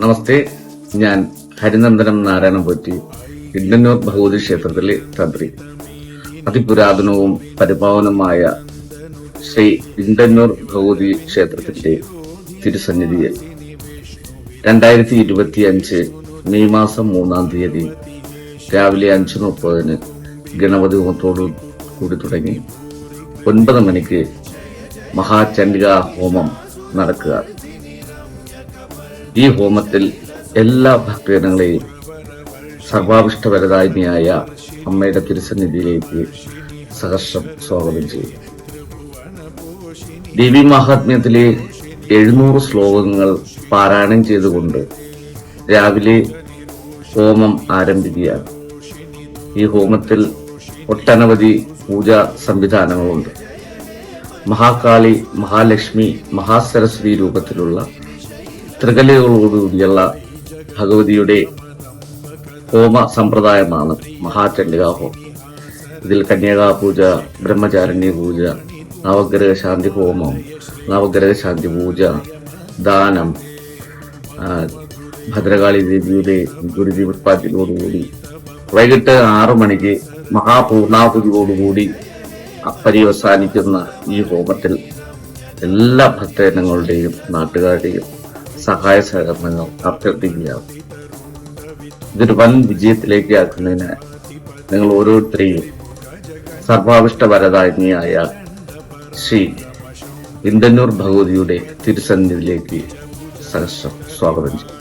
നമസ്തേ. ഞാൻ ഹരിനന്ദനം നാരായണൻ പോറ്റി ഇന്ദനൂർ ഭഗവതി ക്ഷേത്രത്തിലെ തന്ത്രി. അതിപുരാതനവും പരിപാവനമായ ശ്രീ ഇണ്ടന്നൂർ ഭഗവതി ക്ഷേത്രത്തിന്റെ തിരുസന്നിധിയിൽ രണ്ടായിരത്തി ഇരുപത്തി അഞ്ച് മെയ് മാസം മൂന്നാം തീയതി രാവിലെ അഞ്ച് മുപ്പതിന് ഗണപതി ഹോമത്തോടു കൂടി തുടങ്ങി. ഒൻപത് മണിക്ക് മഹാചണ്ഡിക ഹോമം നടക്കുക. ഈ ഹോമത്തിൽ എല്ലാ ഭക്തജനങ്ങളെയും സർവാഭിഷ്ടവരദായിനിയായ അമ്മയുടെ തിരുസന്നിധിയിലേക്ക് സഹർഷം സ്വാഗതം ചെയ്യും ദേവി മഹാത്മ്യത്തിലെ എഴുന്നൂറ് ശ്ലോകങ്ങൾ പാരായണം ചെയ്തുകൊണ്ട് രാവിലെ ഹോമം ആരംഭിക്കുകയാണ്. ഈ ഹോമത്തിൽ ഒട്ടനവധി പൂജാ സംവിധാനങ്ങളുണ്ട്. മഹാകാളി മഹാലക്ഷ്മി മഹാസരസ്വതി രൂപത്തിലുള്ള ത്രികലകളോടുകൂടിയുള്ള ഭഗവതിയുടെ ഹോമ സമ്പ്രദായമാണ് മഹാചണ്ഡികാ ഇതിൽ കന്യകാ പൂജ ബ്രഹ്മചാരണ്യ പൂജ നവഗ്രഹ ശാന്തി ഹോമം നവഗ്രഹ ശാന്തി പൂജ ദാനം ഭദ്രകാളി ദേവിയുടെ ഗുരുജീവത്പാദ്യത്തോടുകൂടി വൈകിട്ട് ആറു മണിക്ക് മഹാപൂർണാഹുതിയോടുകൂടി പര്യവസാനിക്കുന്ന ഈ ഹോമത്തിൽ എല്ലാ ഭക്തജനങ്ങളുടെയും നാട്ടുകാരുടെയും സഹായ സഹകരണങ്ങൾ അഭ്യർത്ഥിക്കുകയാണ്. ഇതൊരു വൻ വിജയത്തിലേക്ക് ആക്കുന്നതിന് നിങ്ങൾ ഓരോരുത്തരെയും സർവാവിഷ്ട വരദായിനിയായ ശ്രീ ഇന്ദന്നൂർ ഭഗവതിയുടെ തിരുസന്നിധിയിലേക്ക് സഹസ്രം സ്വാഗതം ചെയ്യും